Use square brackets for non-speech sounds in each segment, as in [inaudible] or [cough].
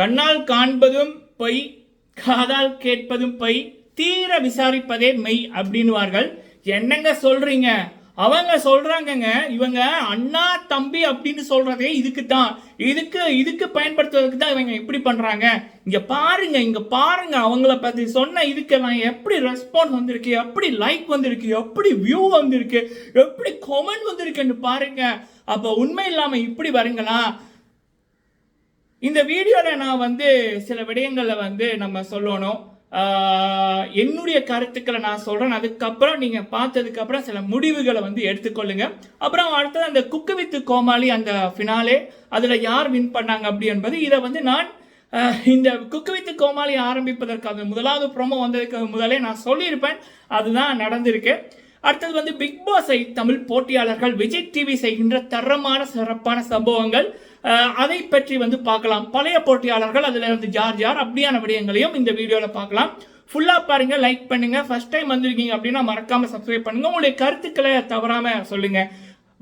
கண்ணால் காண்பதும் பொய் காதால் கேட்பதும் பொய் தீர விசாரிப்பதே மெய் அப்படின்னுவார்கள். என்னங்க சொல்றீங்க? அவங்க சொல்றாங்கங்க இவங்க அண்ணா தம்பி அப்படின்னு சொல்றதே இதுக்கு தான் இதுக்கு இதுக்கு பயன்படுத்துவதற்கு தான் இவங்க இப்படி பண்றாங்க. இங்க பாருங்க இங்க பாருங்க அவங்கள பத்தி சொன்ன இதுக்கு நான் எப்படி ரெஸ்பான்ஸ் வந்திருக்கு எப்படி லைக் வந்திருக்கு எப்படி வியூ வந்திருக்கு எப்படி கமெண்ட் வந்திருக்குன்னு பாருங்க. அப்ப உண்மை இல்லாம இப்படி வருங்களா? இந்த வீடியோவில் நான் வந்து சில விடயங்களை வந்து நம்ம சொல்லணும். என்னுடைய கருத்துக்களை நான் சொல்கிறேன் அதுக்கப்புறம் நீங்கள் பார்த்ததுக்கப்புறம் சில முடிவுகளை வந்து எடுத்துக்கொள்ளுங்க. அப்புறம் அடுத்தது அந்த குக்கு வித்து கோமாளி அந்த ஃபினாலே அதில் யார் வின் பண்ணாங்க அப்படி என்பது இதை வந்து நான் இந்த குக்கு வித்து கோமாளி ஆரம்பிப்பதற்காக முதலாவது ப்ரோமோ வந்ததுக்கு முதலே நான் சொல்லியிருப்பேன். அதுதான் நடந்திருக்கு. அடுத்தது வந்து பிக் பாஸை தமிழ் போட்டியாளர்கள் விஜய் டிவி செய்கின்ற தரமான சிறப்பான சம்பவங்கள். அதை பற்றி வந்து பார்க்கலாம். பழைய போட்டியாளர்கள் அதில் இருந்து ஜார் ஜார் அப்படியான விடயங்களையும் இந்த வீடியோவில் பார்க்கலாம். ஃபுல்லாக பாருங்க லைக் பண்ணுங்க. ஃபர்ஸ்ட் டைம் வந்திருக்கீங்க அப்படின்னா மறக்காம சப்ஸ்கிரைப் பண்ணுங்க. உங்களுடைய கருத்துக்களை தவறாம சொல்லுங்க.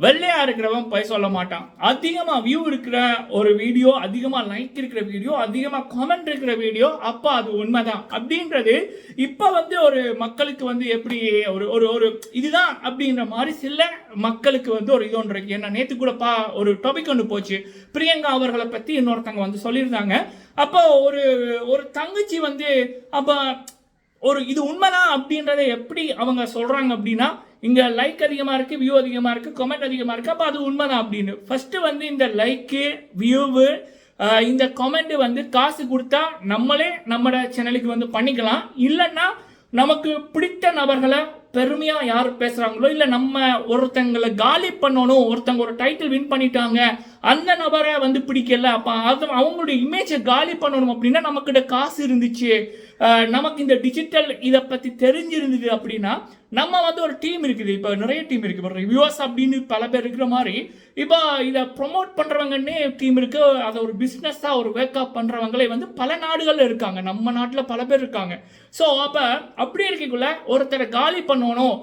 வெள்ளையா இருக்கிறவன் போய் சொல்ல மாட்டான். அதிகமா வியூ இருக்கிற ஒரு வீடியோ அதிகமா லைக் இருக்கிற வீடியோ அதிகமா காமெண்ட் இருக்கிற வீடியோ அப்ப அது உண்மைதான். அப்படின்றது இப்ப வந்து ஒரு மக்களுக்கு வந்து எப்படி ஒரு ஒரு ஒரு இதுதான் அப்படின்ற மாதிரி சில மக்களுக்கு வந்து ஒரு இது ஒன்று இருக்கு. ஏன்னா நேத்து கூட பா ஒரு டாபிக் ஒன்று போச்சு. பிரியங்கா அவர்களை பத்தி இன்னொருத்தங்க வந்து சொல்லியிருந்தாங்க. அப்போ ஒரு ஒரு தங்கச்சி வந்து அப்ப ஒரு இது உண்மைதான் அப்படின்றத எப்படி அவங்க சொல்றாங்க அப்படின்னா இங்கே லைக் அதிகமாக இருக்குது வியூ அதிகமாக இருக்குது கமெண்ட் அதிகமாக இருக்குது அப்போ அது உண்மைதான் அப்படின்னு. ஃபஸ்ட்டு வந்து இந்த லைக்கு வியூவு இந்த கமெண்ட் வந்து காசு கொடுத்தா நம்மளே நம்மளோட சேனலுக்கு வந்து பண்ணிக்கலாம். இல்லைன்னா நமக்கு பிடித்த நபர்களை பெருமையாக யார் பேசுகிறாங்களோ இல்லை நம்ம ஒருத்தங்களை காலி பண்ணணும் ஒருத்தங்க ஒரு டைட்டில் வின் பண்ணிட்டாங்க அந்த நபரை வந்து பிடிக்கல. அப்போ அது அவங்களுடைய இமேஜை காலி பண்ணணும் அப்படின்னா நம்மக்கிட்ட காசு இருந்துச்சு. நமக்கு இந்த டிஜிட்டல் இதை பற்றி தெரிஞ்சிருந்தது அப்படின்னா நம்ம வந்து ஒரு டீம் இருக்குது. இப்போ நிறைய டீம் இருக்குது இப்போ ரிவ்யூவர்ஸ் அப்படின்னு பல பேர் இருக்கிற மாதிரி இப்போ இதை ப்ரொமோட் பண்ணுறவங்கன்னே டீம் இருக்குது அதை ஒரு பிஸ்னஸாக ஒரு வேக்கப் பண்ணுறவங்களே வந்து பல நாடுகளில் இருக்காங்க. நம்ம நாட்டில் பல பேர் இருக்காங்க. ஸோ அப்போ அப்படி இருக்கக்குள்ள ஒருத்தரை காலி பண்ணணும்.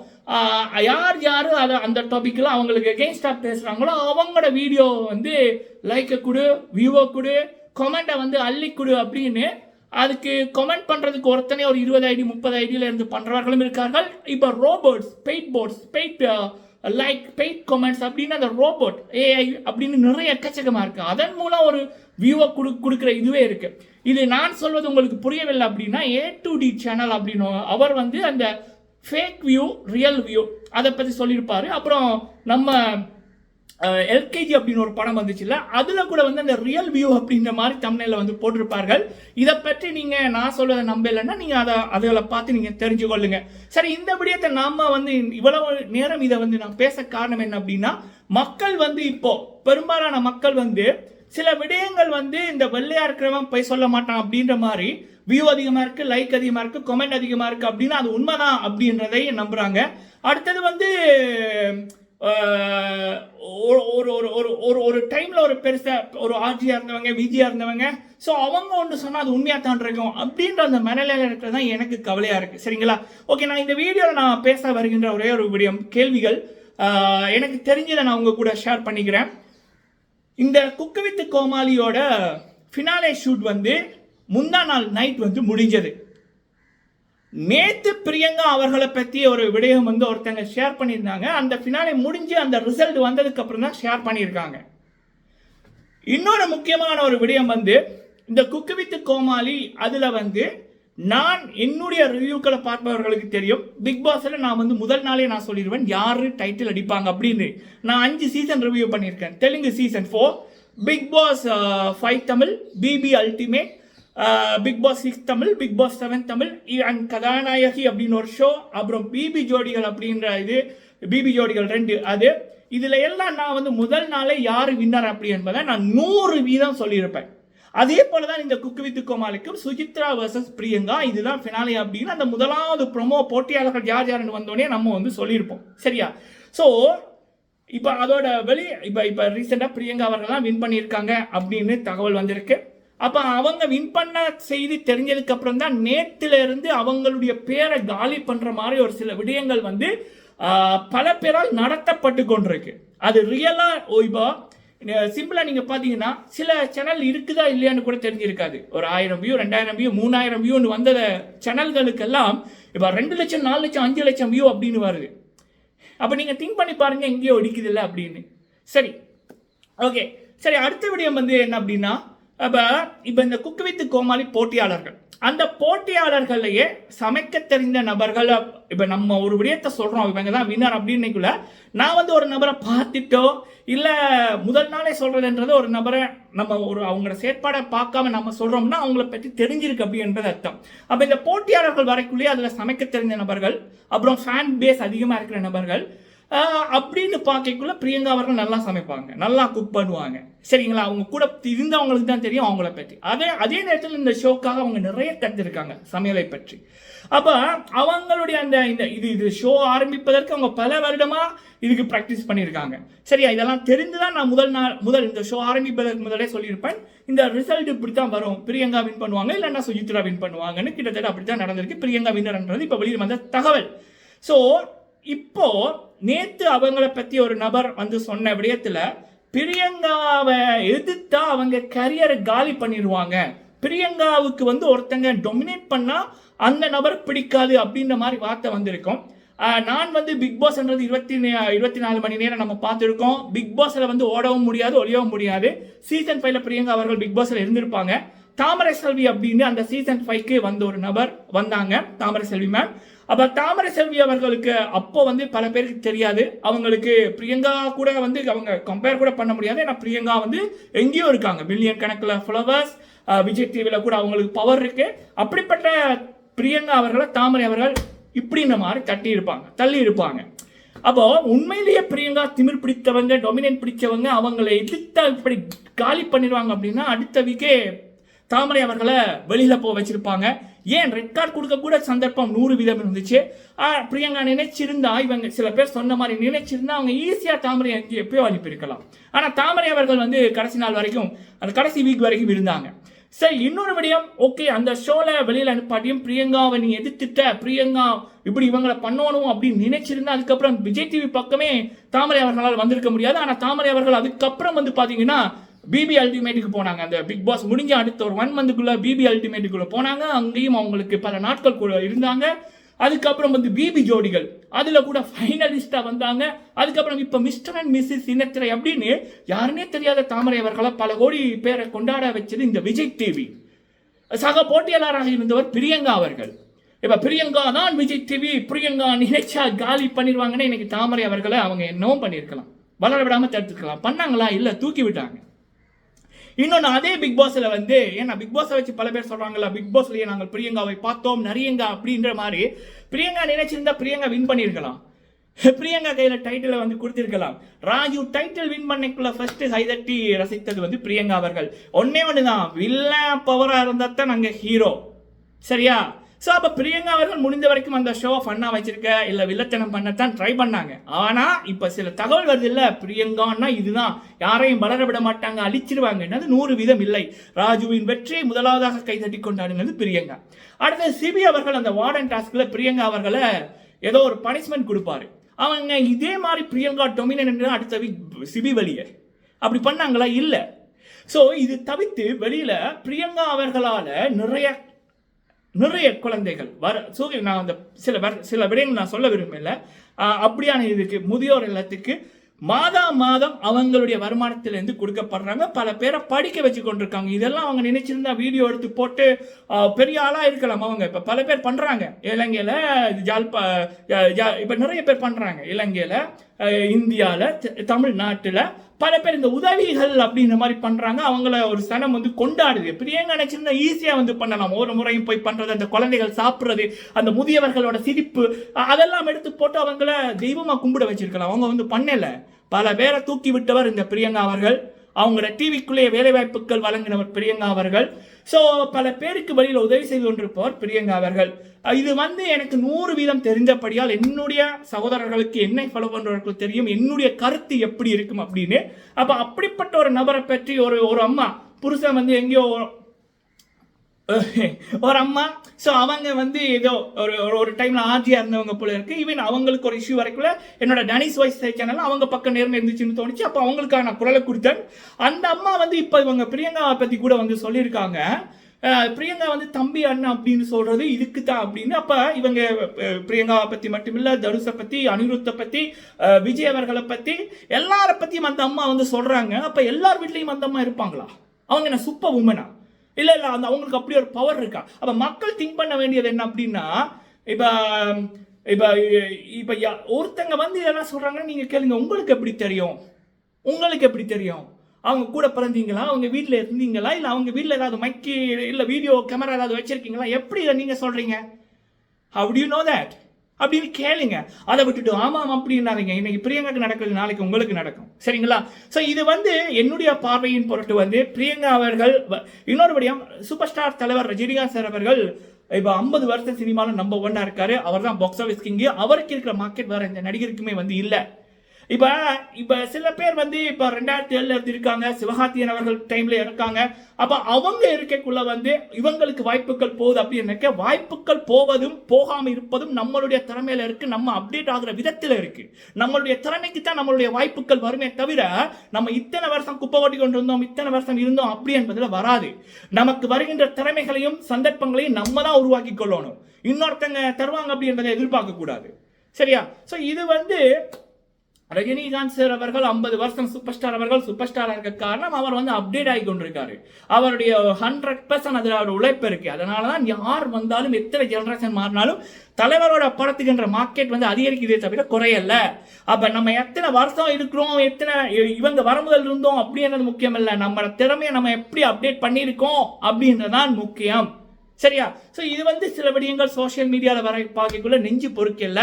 யார் யார் அதை அந்த டாப்பிக்கில் அவங்களுக்கு எகெயின்ஸ்டாக பேசுகிறாங்களோ அவங்களோட வீடியோ வந்து லைக்கை கொடு வியூவை கொடு கமெண்ட்டை வந்து அள்ளி கொடு அப்படின்னு அதுக்கு கமெண்ட் பண்ணுறதுக்கு ஒருத்தனே ஒரு இருபது ஐடி முப்பது ஐடியில் இருந்து பண்ணுறவர்களும் இருக்கார்கள். இப்போ robots paid bots paid like paid comments அப்படின்னு அந்த ரோபோட் ஏஐ அப்படின்னு நிறைய எக்கச்சக்கமாக இருக்குது அதன் மூலம் ஒரு வியூவை கொடு கொடுக்குற இதுவே இருக்குது இது நான் சொல்வது உங்களுக்கு புரியவில்லை அப்படின்னா ஏ டு டி சேனல் அப்படின்னு அவர் வந்து அந்த ஃபேக் வியூ ரியல் வியூ அதை பற்றி சொல்லியிருப்பார். அப்புறம் நம்ம எல்கேஜி அப்படின்னு ஒரு படம் வந்துச்சுல்ல அதில் கூட வந்து அந்த ரியல் வியூ அப்படின்ற மாதிரி தமிழில் வந்து போட்டிருப்பார்கள். இதை பற்றி நீங்கள் நான் சொல்வதை நம்பலைன்னா நீங்கள் அதை அதில் பார்த்து நீங்கள் தெரிஞ்சு கொள்ளுங்க. சரி இந்த விடயத்தை நாம் வந்து இவ்வளவு நேரம் இதை வந்து நான் பேச காரணம் என்ன அப்படின்னா மக்கள் வந்து இப்போ பெரும்பாலான மக்கள் வந்து சில விடயங்கள் வந்து இந்த வெள்ளையா இருக்கிறவன் போய் சொல்ல மாட்டான் அப்படின்ற மாதிரி வியூ அதிகமாக இருக்குது லைக் அதிகமாக இருக்குது கமெண்ட் அதிகமாக இருக்கு அப்படின்னா அது உண்மைதான் அப்படின்றதை நம்புகிறாங்க அடுத்தது வந்து ஒரு ஒரு ஒரு ஒரு ஒரு ஒரு ஒரு பெருசாக ஒரு ஆர்ஜியாக இருந்தவங்க விஜியாக இருந்தவங்க ஸோ அவங்க ஒன்று சொன்னால் அது உண்மையாக தான் இருக்கும் அப்படின்ற அந்த மனநிலையில இருக்கிறது தான் எனக்கு கவலையாக இருக்குது சரிங்களா? ஓகே நான் இந்த வீடியோவில் நான் பேச வருகின்ற ஒரே ஒரு விடயம் கேள்விகள். எனக்கு தெரிஞ்சதை நான் உங்கள் கூட ஷேர் பண்ணிக்கிறேன். இந்த குக்கு வித்து கோமாளியோட ஃபினாலே ஷூட் வந்து முந்தா நாள் நைட் வந்து முடிஞ்சது. நேத்து பிரியங்கா அவர்களை பற்றி ஒரு விடயம் வந்து ஒருத்தங்க ஷேர் பண்ணியிருந்தாங்க. அந்த ஃபினாலே முடிஞ்சு அந்த ரிசல்ட் வந்ததுக்கு அப்புறம் தான் ஷேர் பண்ணியிருக்காங்க. இன்னொரு முக்கியமான ஒரு விடயம் வந்து இந்த குக்கு வித்து கோமாளி அதில் வந்து நான் என்னுடைய ரிவ்யூக்களை பார்ப்பவர்களுக்கு தெரியும். பிக் பாஸில் நான் வந்து முதல் நாளே நான் சொல்லிடுவேன் யார் டைட்டில் அடிப்பாங்க அப்படின்னு. நான் அஞ்சு சீசன் ரிவ்யூ பண்ணியிருக்கேன். Telugu season four Bigg Boss five Tamil BB ultimate Bigg Boss six Tamil Bigg Boss seven Tamil and கதாநாயகி அப்படின்னு ஒரு ஷோ அப்புறம் பிபி ஜோடிகள் அப்படின்ற இது பிபி ஜோடிகள் ரெண்டு அது. இதில் எல்லாம் நான் வந்து முதல் நாளே யார் வின்னர் அப்படி என்பதை நான் நூறு வீதம் சொல்லியிருப்பேன். அதே போல தான் இந்த குக்கு வித்து கோமாளிக்கும் சுஜித்ரா வர்சஸ் பிரியங்கா இதுதான் ஃபினாலே அப்படின்னு அந்த முதலாவது ப்ரொமோ போட்டியாளர்கள் யார் யாருன்னு வந்தோடனே நம்ம வந்து சொல்லியிருப்போம். சரியா? ஸோ இப்போ அதோட வெளி இப்போ இப்போ ரீசெண்டாக பிரியங்கா அவர்கள்லாம் வின் பண்ணியிருக்காங்க அப்படின்னு தகவல் வந்திருக்கு. அப்போ அவங்க வின் பண்ண செய்தி தெரிஞ்சதுக்கு அப்புறம் தான் நேத்துல அவங்களுடைய பேரை காலி பண்ணுற மாதிரி ஒரு சில விடயங்கள் வந்து பல பேரால் நடத்தப்பட்டு கொண்டிருக்கு. அது ரியலாக இப்போ சிம்பிளாக நீங்கள் பார்த்தீங்கன்னா சில சேனல் இருக்குதா இல்லையான்னு கூட தெரிஞ்சிருக்காது. ஒரு ஆயிரம் வியூ ரெண்டாயிரம் வியூ மூணாயிரம் வியூன்னு வந்த சேனல்களுக்கெல்லாம் இப்போ ரெண்டு லட்சம் நாலு லட்சம் அஞ்சு லட்சம் வியூ அப்படின்னு வருது. அப்போ நீங்கள் திங்க் பண்ணி பாருங்கள் எங்கேயோ ஒடிக்குது இல்லை அப்படின்னு. சரி ஓகே சரி அடுத்த விடயம் வந்து என்ன அப்படின்னா அப்போ இப்போ இந்த குக்கு வித் கோமாளி போட்டியாளர்கள். அந்த போட்டியாளர்களையே சமைக்க தெரிந்த நபர்கள் இப்போ நம்ம ஒரு விடயத்தை சொல்கிறோம் இவங்க தான் வின்னர் அப்படின்னைக்குள்ள நான் வந்து ஒரு நபரை பார்த்துட்டோ இல்லை முதல் நாளே சொல்கிறதுன்றது ஒரு நபரை நம்ம ஒரு அவங்களோட செயற்பாடை பார்க்காம நம்ம சொல்கிறோம்னா அவங்கள பற்றி தெரிஞ்சிருக்கு அப்படின்றது அர்த்தம். அப்போ இந்த போட்டியாளர்கள் வரைக்குள்ளேயே அதில் சமைக்க தெரிந்த நபர்கள் அப்புறம் ஃபேன் பேஸ் அதிகமாக இருக்கிற நபர்கள் அப்படின்னு பார்க்கக்குள்ள பிரியங்கா அவர்கள் நல்லா சமைப்பாங்க. நல்லா குக் பண்ணுவாங்க. சரிங்களா? அவங்க கூட இருந்தவங்களுக்கு தான் தெரியும் அவங்கள பற்றி அதே அதே நேரத்தில் இந்த ஷோக்காக அவங்க நிறைய கற்றுருக்காங்க சமையலை பற்றி. அப்போ அவங்களுடைய அந்த இந்த இது இது ஷோ ஆரம்பிப்பதற்கு அவங்க பல வருடமாக இதுக்கு ப்ராக்டிஸ் பண்ணியிருக்காங்க சரியா? இதெல்லாம் தெரிந்து தான் நான் முதல் நாள் முதல் இந்த ஷோ ஆரம்பிப்பதற்கு முதலே சொல்லியிருப்பேன். இந்த ரிசல்ட் இப்படி தான் வரும். பிரியங்கா வின் பண்ணுவாங்க இல்லைன்னா சுஜித்ரா வின் பண்ணுவாங்கன்னு கிட்டத்தட்ட அப்படி தான் நடந்திருக்கு. பிரியங்கா வின்னர்ன்றது இப்போ வெளியில் வந்த தகவல். ஸோ இப்போ நேற்று அவங்கள பற்றி ஒரு நபர் வந்து சொன்ன விடயத்தில் பிரியங்காவை எதிர்த்தா அவங்க கரியரை காலி பண்ணிடுவாங்க. பிரியங்காவுக்கு வந்து ஒருத்தங்க டொமினேட் பண்ணா அந்த நபர் பிடிக்காது அப்படின்ற மாதிரி வார்த்தை வந்திருக்கும். நான் வந்து பிக் பாஸ்ன்றது இருபத்தி இருபத்தி நாலு மணி நேரம் நம்ம பார்த்துருக்கோம். பிக் பாஸில் வந்து ஓடவும் முடியாது ஒழியவும் முடியாது. சீசன் ஃபைவ்ல பிரியங்கா அவர்கள் பிக் பாஸில் இருந்திருப்பாங்க. தாமரை செல்வி அப்படின்னு அந்த சீசன் ஃபைவ்க்கு வந்த ஒரு நபர் வந்தாங்க தாமரை செல்வி மேம் அப்போ தாமரை செல்வி அவர்களுக்கு அப்போ வந்து பல பேருக்கு தெரியாது. அவங்களுக்கு பிரியங்கா கூட வந்து அவங்க கம்பேர் கூட பண்ண முடியாது. ஏன்னா பிரியங்கா வந்து எங்கேயோ இருக்காங்க. மில்லியன் கணக்கில் ஃப்ளவர்ஸ் விஜய் டிவியில் கூட அவங்களுக்கு பவர் இருக்கு. அப்படிப்பட்ட பிரியங்கா அவர்களை தாமரை அவர்கள் இப்படின்ற மாதிரி தட்டி இருப்பாங்க தள்ளி இருப்பாங்க. அப்போ உண்மையிலேயே பிரியங்கா திமிர் பிடித்தவங்க டொமினேட் பிடிச்சவங்க அவங்களை எதிர்த்தா இப்படி காலி பண்ணிடுவாங்க அப்படின்னா அடுத்த வீக்கே தாமரை அவர்களை வெளியில் போக வச்சுருப்பாங்க. ஏன் ரெட் கார்டு கொடுக்க கூட சந்தர்ப்பம் நூறு வீதம் இருந்துச்சு? பிரியங்கா நினைச்சிருந்தா இவங்க சில பேர் சொன்ன மாதிரி நினைச்சிருந்தா அவங்க ஈஸியாக தாமரை அங்கே எப்பயோ அனுப்பியிருக்கலாம். ஆனால் தாமரை அவர்கள் வந்து கடைசி நாள் வரைக்கும் அந்த கடைசி வீக் வரைக்கும் இருந்தாங்க. சரி இன்னொரு விடயம் ஓகே அந்த ஷோல வெளியில் அனுப்பாட்டியும் பிரியங்காவை நீ எதிர்த்துட்ட பிரியங்கா இப்படி இவங்களை பண்ணணும் அப்படின்னு நினைச்சிருந்தா அதுக்கப்புறம் விஜய் டிவி பக்கமே தாமரை அவர்களால் வந்திருக்க முடியாது. ஆனால் தாமரை அவர்கள் அதுக்கப்புறம் வந்து பார்த்தீங்கன்னா பிபி அல்டிமேட்டுக்கு போனாங்க. அந்த பிக் பாஸ் முடிஞ்ச அடுத்த ஒரு ஒன் மந்த்துக்குள்ளே பிபி அல்டிமேட்டுக்குள்ள போனாங்க. அங்கேயும் அவங்களுக்கு பல நாட்கள் கூட இருந்தாங்க. அதுக்கப்புறம் வந்து பிபி ஜோடிகள். அதில் கூட ஃபைனலிஸ்டாக வந்தாங்க. அதுக்கப்புறம் இப்போ மிஸ்டர் அண்ட் மிஸ்ஸஸ் இனத்திரை அப்படின்னு யாருன்னே தெரியாத தாமரை அவர்களை பல கோடி பேரை கொண்டாட வச்சது இந்த விஜய் டிவி சக போட்டியாளராக இருந்தவர் பிரியங்கா அவர்கள். இப்போ பிரியங்கா தான் விஜய் டிவி பிரியங்கா நினைச்சா காலி பண்ணிடுவாங்கன்னு இன்னைக்கு தாமரை அவர்களை அவங்க என்னவும் பண்ணியிருக்கலாம். வளர விடாமல் தடுத்துக்கலாம். பண்ணாங்களா? இல்லை தூக்கி விட்டாங்க. இன்னொன்று அதே பிக் பாஸில் வந்து ஏன்னா பிக் பாஸை வச்சு பல பேர் சொல்கிறாங்களா பிக் பாஸ்லேயே நாங்கள் பிரியங்காவை பார்த்தோம் நரியங்கா அப்படின்ற மாதிரி. பிரியங்கா நினைச்சிருந்தா பிரியங்கா வின் பண்ணியிருக்கலாம். பிரியங்கா கையில் டைட்டிலை வந்து கொடுத்திருக்கலாம். ராஜு டைட்டில் வின் பண்ணக்குள்ள ஃபர்ஸ்ட் சைதட்டி ரசித்தது வந்து பிரியங்கா அவர்கள். ஒன்னே ஒன்று தான் வில்லன் பவராக இருந்தால் தான் நாங்கள் ஹீரோ சரியா? ஸோ அப்போ பிரியங்கா அவர்கள் முடிந்த வரைக்கும் அந்த ஷோவை ஃபன்னாக வச்சிருக்க இல்லை வில்லத்தனம் பண்ணத்தான் ட்ரை பண்ணாங்க. ஆனால் இப்போ சில தகவல் வருது இல்லை பிரியங்கான்னா இதுதான். யாரையும் வளர விட மாட்டாங்க அழிச்சிருவாங்க. என்னது? நூறு வீதம் இல்லை. ராஜுவின் வெற்றியை முதலாவதாக கைதட்டி கொண்டாடுனது பிரியங்கா. அடுத்து சிபி அவர்கள் அந்த வார்டன் டாஸ்கில் பிரியங்கா அவர்களை ஏதோ ஒரு பனிஷ்மெண்ட் கொடுப்பாரு. அவங்க இதே மாதிரி பிரியங்கா டொமினன் அடுத்த வீக் சிபி வெளியே. அப்படி பண்ணாங்களா? இல்லை. ஸோ இது தவிர்த்து வெளியில் பிரியங்கா அவர்களால் நிறைய நிறைய குழந்தைகள். வர சூரிய நான் அந்த சில வர்- சில விடயங்கள் நான் சொல்ல விரும்பல அப்படியான இதுக்கு முதியோர் இல்லத்துக்கு மாதா மாதம் அவங்களுடைய வருமானத்திலேருந்து கொடுக்கப்படுறாங்க. பல பேரை படிக்க வச்சு கொண்டிருக்காங்க இதெல்லாம் அவங்க நினைச்சிருந்தா வீடியோ எடுத்து போட்டு பெரிய ஆளாக இருக்கலாம் அவங்க. இப்போ பல பேர் பண்ணுறாங்க இலங்கையில் ஜால்பா ஜா- நிறைய பேர் பண்ணுறாங்க இலங்கையில் இந்தியாவில் தமிழ்நாட்டில் பல பேர் இந்த உதவிகள் அப்படின்ற மாதிரி பண்ணுறாங்க அவங்கள ஒரு சனம் வந்து கொண்டாடுது. பிரியங்கா நினச்சிருந்தா? ஈஸியாக வந்து பண்ணலாம். ஒரு முறையும் போய் பண்ணுறது அந்த குழந்தைகள் சாப்பிட்றது அந்த முதியவர்களோட சிரிப்பு அதெல்லாம் எடுத்து போட்டு அவங்கள தெய்வமாக கும்பிட வச்சிருக்கலாம். அவங்க வந்து பண்ணலை. பல பேரை தூக்கி விட்டவர் இந்த பிரியங்கா அவர்கள். அவங்களோட டிவிக்குள்ளே வேலை வாய்ப்புகள் வழங்கினவர் பிரியங்கா அவர்கள். ஸோ பல பேருக்கு வழியில் உதவி செய்து கொண்டிருப்பவர் பிரியங்கா அவர்கள். இது வந்து எனக்கு நூறு வீதம் தெரிந்தபடியால் என்னுடைய சகோதரர்களுக்கு என்னை ஃபாலோ பண்ணுறவர்களுக்கு தெரியும். என்னுடைய கருத்து எப்படி இருக்கும் அப்படின்னு. அப்போ அப்படிப்பட்ட ஒரு நபரை பற்றி ஒரு ஒரு அம்மா புருஷன் வந்து எங்கேயோ [laughs] ஒரு அம்மா. ஸோ அவங்க வந்து ஏதோ ஒரு ஒரு- ஒரு டைம்ல ஆதியா இருந்தவங்க போல இருக்கு. ஈவன் அவங்களுக்கு ஒரு இஷ்யூ வரைக்குள்ள என்னோட டனிஸ் வாய்ஸ் சேனல் அவங்க பக்கம் நேர்மை இருந்துச்சுன்னு தோணுச்சு. அப்போ அவங்களுக்காக நான் குரலை கொடுத்தேன். அந்த அம்மா வந்து இப்போ இவங்க பிரியங்காவை பத்தி கூட வந்து சொல்லியிருக்காங்க. பிரியங்கா வந்து தம்பி அண்ணன் அப்படின்னு சொல்றது இதுக்கு தான் அப்படின்னு. அப்ப இவங்க பிரியங்காவை பத்தி மட்டுமில்ல தருசை பத்தி அனிருத்தை பத்தி விஜய் அவர்களை பத்தி எல்லார பத்தியும் அந்த அம்மா வந்து சொல்றாங்க. அப்ப எல்லார் வீட்லயும் அந்த அம்மா இருப்பாங்களா? அவங்க என்ன சூப்பர் உமனா? இல்லை இல்லை அந்த அவங்களுக்கு அப்படி ஒரு பவர் இருக்கா? அப்போ மக்கள் திங்க் பண்ண வேண்டியது என்ன அப்படின்னா இப்போ இப்போ இப்போ யா- ஒருத்தங்க வந்து இதெல்லாம் சொல்கிறாங்கன்னு நீங்கள் கேளுங்க உங்களுக்கு எப்படி தெரியும்? உங்களுக்கு எப்படி தெரியும்? அவங்க கூட பிறந்தீங்களா? அவங்க வீட்டில் இருந்தீங்களா? இல்லை அவங்க வீட்டில் ஏதாவது மைக்கு இல்லை வீடியோ கேமரா ஏதாவது வச்சுருக்கீங்களா? எப்படி இதை நீங்கள் சொல்கிறீங்க how do you know அப்படின்னு கேளுங்க. அதை விட்டுட்டு ஆமாம் அப்படின்னாங்க இன்னைக்கு பிரியங்காக்கு நடக்கிறது நாளைக்கு உங்களுக்கு நடக்கும். சரிங்களா? ஸோ இது வந்து என்னுடைய பார்வையின் பொருட்டு வந்து பிரியங்கா அவர்கள் வ- இன்னொருபடியும் சூப்பர் ஸ்டார் தலைவர் ரஜினிகாந்த் சார் அவர்கள் இப்போ ஐம்பது வருஷம் சினிமாவில் நம்பர் ஒன்னாக இருக்காரு. அவர் தான் பாக்ஸ் ஆஃபீஸ் கிங்கு அவருக்கு இருக்கிற மார்க்கெட் வேற எந்த நடிகருக்குமே வந்து இல்லை. இப்ப இப்ப சில பேர் வந்து இப்ப ரெண்டாயிரத்தி ஏழுல இருந்திருக்காங்க சிவகார்த்தியன் அவர்கள் டைம்ல இருக்காங்க. அப்ப அவங்க இருக்கக்குள்ள வந்து இவங்களுக்கு வாய்ப்புகள் போகுது அப்படின்னு வாய்ப்புகள் போவதும் போகாம இருப்பதும் நம்மளுடைய திறமையில இருக்கு நம்ம அப்டேட் ஆகுற விதத்துல இருக்கு. நம்மளுடைய திறமைக்கு தான் நம்மளுடைய வாய்ப்புகள் வருமே தவிர நம்ம இத்தனை வருஷம் குப்பை ஓட்டி கொண்டு இருந்தோம் இத்தனை வருஷம் இருந்தோம் அப்படி என்பதுல வராது. நமக்கு வருகின்ற திறமைகளையும் சந்தர்ப்பங்களையும் நம்ம தான் உருவாக்கி கொள்ளணும். இன்னொருத்தங்க தருவாங்க அப்படி என்பதை எதிர்பார்க்க கூடாது. சரியா? சோ இது வந்து ரஜினிகாந்த் சார் அவர்கள் ஐம்பது வருஷம் சூப்பர் ஸ்டார் அவர்கள் சூப்பர் ஸ்டார் இருக்க காரணம் அவர் வந்து அப்டேட் ஆகி கொண்டிருக்காரு. அவருடைய ஹண்ட்ரட் பர்சன்ட் அதில் அவர் உழைப்பு இருக்கு. அதனால தான் யார் வந்தாலும் எத்தனை ஜெனரேஷன் மாறினாலும் தலைவரோட படத்துக்குன்ற மார்க்கெட் வந்து அதிகரிக்குதே தவிர குறையல அப்போ நம்ம எத்தனை வருஷம் இருக்கிறோம் எத்தனை இவங்க வரம்புகள் இருந்தோம் அப்படின்றது முக்கியம் இல்லை நம்ம திறமையை நம்ம எப்படி அப்டேட் பண்ணியிருக்கோம் அப்படின்றதான் முக்கியம். சரியா? ஸோ இது வந்து சில விடயங்கள் சோஷியல் மீடியாவில் வர பார்க்கக்குள்ள நெஞ்சு பொறுக்கல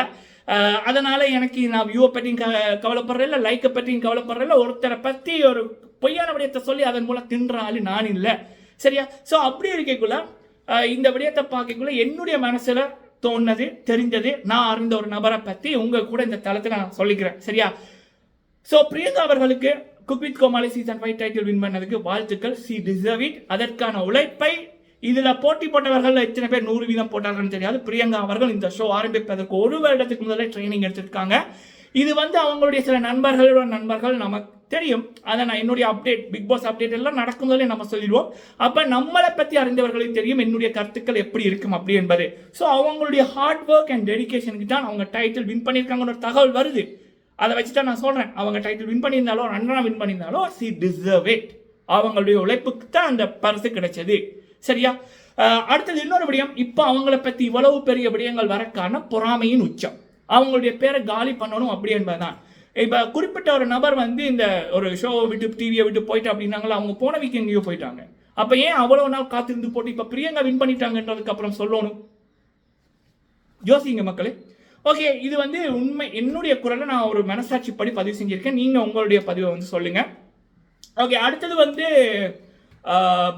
அதனால் எனக்கு நான் வியூவை பற்றியும் க கவலைப்படுறேன் இல்லை லைக்கை பற்றியும் கவலைப்படுறேன் இல்லை ஒருத்தரை பற்றி ஒரு பொய்யான விடயத்தை சொல்லி அதன் மூலம் தின்ற ஆளு நான் இல்லை. சரியா? ஸோ அப்படி இருக்கக்குள்ள இந்த விடயத்தை பார்க்கக்குள்ள என்னுடைய மனசில் தோணுனது தெரிஞ்சது நான் அறிந்த ஒரு நபரை பற்றி உங்கள் கூட இந்த தளத்தை நான் சொல்லிக்கிறேன். சரியா? ஸோ பிரியங்கா அவர்களுக்கு cook with Comali season five title win பண்ணதுக்கு வாழ்த்துக்கள். சி டிசர்வ் இட் அதற்கான உழைப்பை இதில் போட்டி போட்டவர்கள் எத்தனை பேர் நூறு வீதம் போட்டார்கள்னு தெரியாது. பிரியங்கா அவர்கள் இந்த ஷோ ஆரம்பிப்பதற்கு ஒரு வருடத்துக்கு முதலே ட்ரைனிங் எடுத்திருக்காங்க. இது வந்து அவங்களுடைய சில நண்பர்களோட நண்பர்கள் நமக்கு தெரியும். அதை நான் என்னுடைய அப்டேட் பிக் பாஸ் அப்டேட் எல்லாம் நடக்கும்போதே நம்ம சொல்லிடுவோம். அப்போ நம்மளை பற்றி அறிந்தவர்களுக்கு தெரியும் என்னுடைய கருத்துக்கள் எப்படி இருக்கும் அப்படி என்பது. ஸோ அவங்களுடைய ஹார்ட் ஒர்க் அண்ட் டெடிக்கேஷனுக்கு தான் அவங்க டைட்டில் வின் பண்ணியிருக்காங்கன்ற ஒரு தகவல் வருது. அதை வச்சு தான் நான் சொல்கிறேன் அவங்க டைட்டில் வின் பண்ணியிருந்தாலோ ரன்னரா வின் பண்ணியிருந்தாலோ சி டிசர்வ் இட் அவங்களுடைய உழைப்புக்கு தான் அந்த பரிசு கிடைச்சது. சரியா? அடுத்தது இன்னொரு விடயம். இப்போ அவங்கள பற்றி இவ்வளவு பெரிய விடயங்கள் வரக்கான பொறாமையின் உச்சம். அவங்களுடைய பேரை காலி பண்ணணும் அப்படி என்பதுதான். இப்போ குறிப்பிட்ட ஒரு நபர் வந்து இந்த ஒரு ஷோவை விட்டு டிவியை விட்டு போயிட்டு அப்படின்னாங்களா அவங்க போன வீக் எங்கேயோ போயிட்டாங்க. அப்போ ஏன் அவ்வளோ நாள் காத்திருந்து போட்டு இப்போ பிரியங்கா வின் பண்ணிட்டாங்கன்றதுக்கு அப்புறம் சொல்லணும்? யோசிங்க மக்களே. ஓகே இது வந்து உண்மை என்னுடைய குரலை நான் ஒரு மனசாட்சி படி பதிவு செஞ்சிருக்கேன். நீங்கள் உங்களுடைய பதிவை வந்து சொல்லுங்கள் ஓகே அடுத்தது வந்து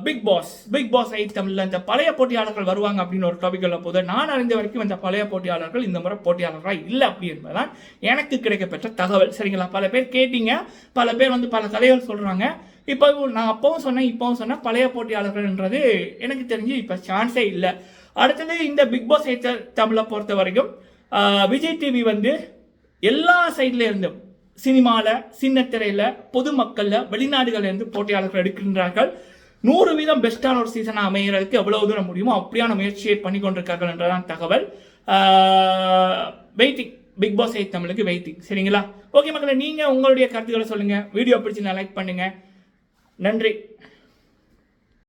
பிக் பாஸ் பிக் பாஸ் ஐ தமிழ்ல இந்த பழைய போட்டியாளர்கள் வருவாங்க அப்படின்னு ஒரு டாபிக்ல போது நான் அறிந்த வரைக்கும் இந்த பழைய போட்டியாளர்கள் இந்த முறை போட்டியாளர்களாக இல்லை அப்படி என்பதுதான் எனக்கு கிடைக்கப்பெற்ற தகவல். சரிங்களா? பல பேர் கேட்டீங்க. பல பேர் வந்து பல கதைகள் சொல்றாங்க. இப்போ நான் அப்பவும் சொன்னேன் இப்பவும் சொன்னேன். பழைய போட்டியாளர்கள்ன்றது எனக்கு தெரிஞ்சு இப்போ சான்ஸே இல்லை. அடுத்தது இந்த பிக் பாஸ் ஐ தமிழை பொறுத்த வரைக்கும் uh, விஜய் டிவி வந்து எல்லா சைட்ல இருந்தும் சினிமாவில் சின்னத்திரையில் பொதுமக்களில் வெளிநாடுகளில் இருந்து போட்டியாளர்கள் எடுக்கின்றார்கள். நூறு வீதம் பெஸ்ட்டான ஒரு சீசனாக அமைகிறதுக்கு எவ்வளோ தூரம் முடியுமோ அப்படியான முயற்சியை பண்ணி கொண்டிருக்கார்கள் என்றதான் தகவல். வெயிட்டிங் பிக் பாஸ் எயிட் தமிழுக்கு வெயிட்டிங் சரிங்களா? ஓகே மக்களை நீங்கள் உங்களுடைய கருத்துக்களை சொல்லுங்கள் வீடியோ பிடிச்சி லைக் பண்ணுங்கள் நன்றி.